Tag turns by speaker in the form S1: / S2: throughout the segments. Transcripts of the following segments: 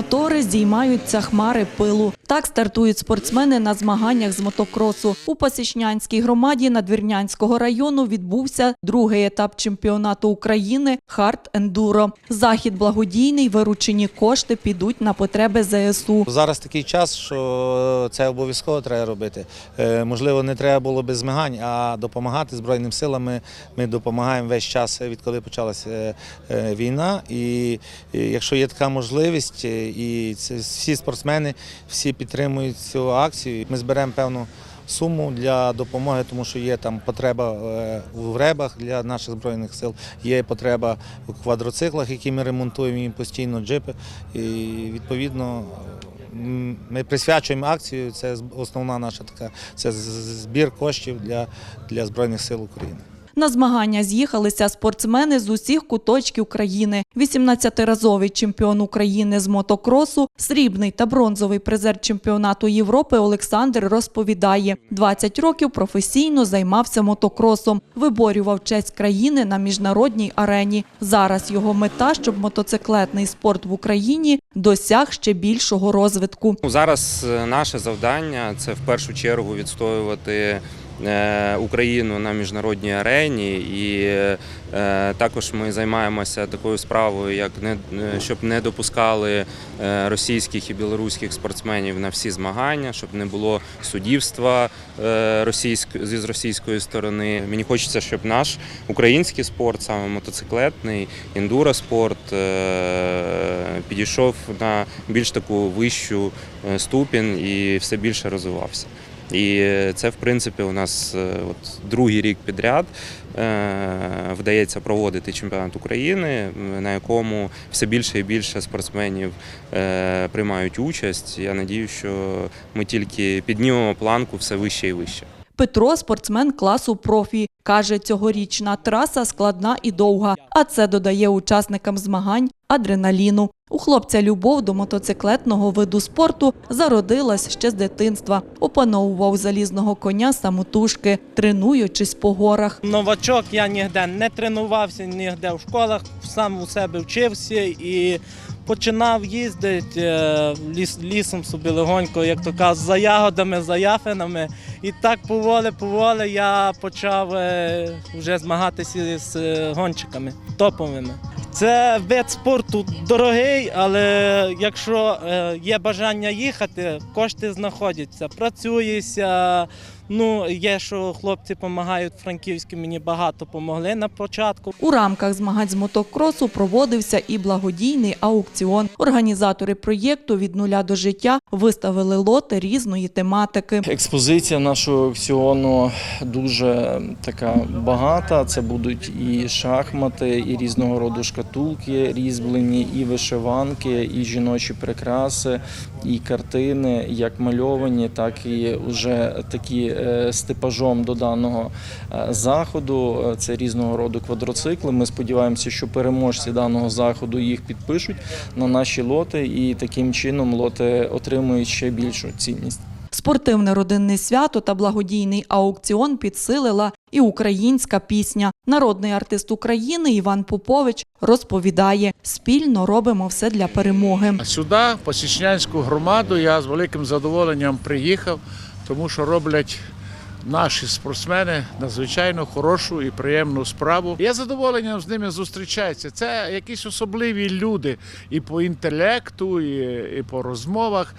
S1: мотори здіймаються хмари пилу. Так стартують спортсмени на змаганнях з мотокросу. У Пасічнянській громаді Надвірнянського району відбувся другий етап чемпіонату України «Хард Ендуро». Захід благодійний, виручені кошти підуть на потреби ЗСУ.
S2: Зараз такий час, що це обов'язково треба робити. Е, Можливо, не треба було без змагань, а допомагати Збройним силам. Ми, допомагаємо весь час, відколи почалася е, е, війна. І, якщо є така можливість, і всі спортсмени всі підтримують цю акцію. Ми зберемо певну. Суму для допомоги, тому що є там потреба е, в ребах для наших збройних сил, є потреба у квадроциклах, які ми ремонтуємо їм постійно, джипи. І відповідно ми присвячуємо акцію. Це основна наша така це збір коштів для, для збройних сил України.
S1: На змагання з'їхалися спортсмени з усіх куточків країни. 18-разовий чемпіон України з мотокросу, срібний та бронзовий призер чемпіонату Європи Олександр розповідає, 20 років професійно займався мотокросом, виборював честь країни на міжнародній арені. Зараз його мета, щоб мотоциклетний спорт в Україні досяг ще більшого розвитку.
S3: Зараз е, наше завдання це в першу чергу відстоювати Україну на міжнародній арені, і е, також ми займаємося такою справою, як не е, щоб не допускали е, російських і білоруських спортсменів на всі змагання, щоб не було суддівства е, російськ з російської сторони. Мені хочеться, щоб наш український спорт, саме мотоциклетний, ендуроспорт, е, підійшов на більш таку вищу е, ступінь і все більше розвивався. І це, в принципі, у нас е, от другий рік підряд е, вдається проводити чемпіонат України, на якому все більше і більше спортсменів е, приймають участь. Я надію, що ми тільки піднімемо планку все вище і вище.
S1: Петро спортсмен класу профі. Каже, цьогорічна траса складна і довга, а це додає учасникам змагань адреналіну. У хлопця любов до мотоциклетного виду спорту зародилась ще з дитинства. Опановував залізного коня самотужки, тренуючись по горах.
S4: Новачок я ніде не тренувався, ніде в школах, сам у себе вчився і починав їздити е, ліс, лісом собі легонько, як то кажуть, за ягодами, за яфинами. І так поволі, поволі я почав е, вже змагатися з е, гонщиками топовими. Це вид спорту дорогий, але якщо є бажання їхати, кошти знаходяться. Працюється. Ну, є, що хлопці допомагають франківські, мені багато допомогли на початку.
S1: У рамках змагань з мотокросу проводився і благодійний аукціон. Організатори проєкту від нуля до життя виставили лоти різної тематики.
S5: Експозиція нашого аукціону дуже така багата. Це будуть і шахмати, і різного роду шкатулки, різьблені, і вишиванки, і жіночі прикраси, і картини, як мальовані, так і вже такі е, з типажом до даного е, заходу. Е, Це різного роду квадроцикли. Ми сподіваємося, що переможці даного заходу їх підпишуть на наші лоти, і таким чином лоти отримують ще більшу цінність.
S1: Спортивне родинне свято та благодійний аукціон підсилила і українська пісня. Народний артист України Іван Попович розповідає: спільно робимо все для перемоги.
S6: Сюди, в Посічнянську громаду, я з великим задоволенням приїхав, тому що роблять наші спортсмени надзвичайно хорошу і приємну справу. Я задоволенням з ними зустрічаюся. Це якісь особливі люди і по інтелекту, і, і по розмовах.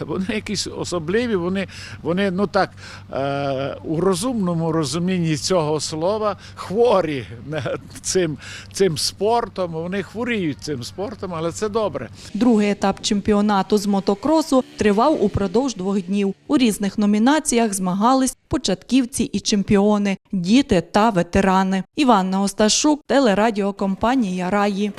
S6: Вони якісь особливі, вони, вони ну так, е, у розумному розумінні цього слова хворі цим, цим спортом. Вони хворіють цим спортом, але це добре.
S1: Другий етап чемпіонату з мотокросу тривав упродовж двох днів. У різних номінаціях змагались початківці і чемпіони, діти та ветерани. Іванна Осташук, телерадіокомпанія Раї.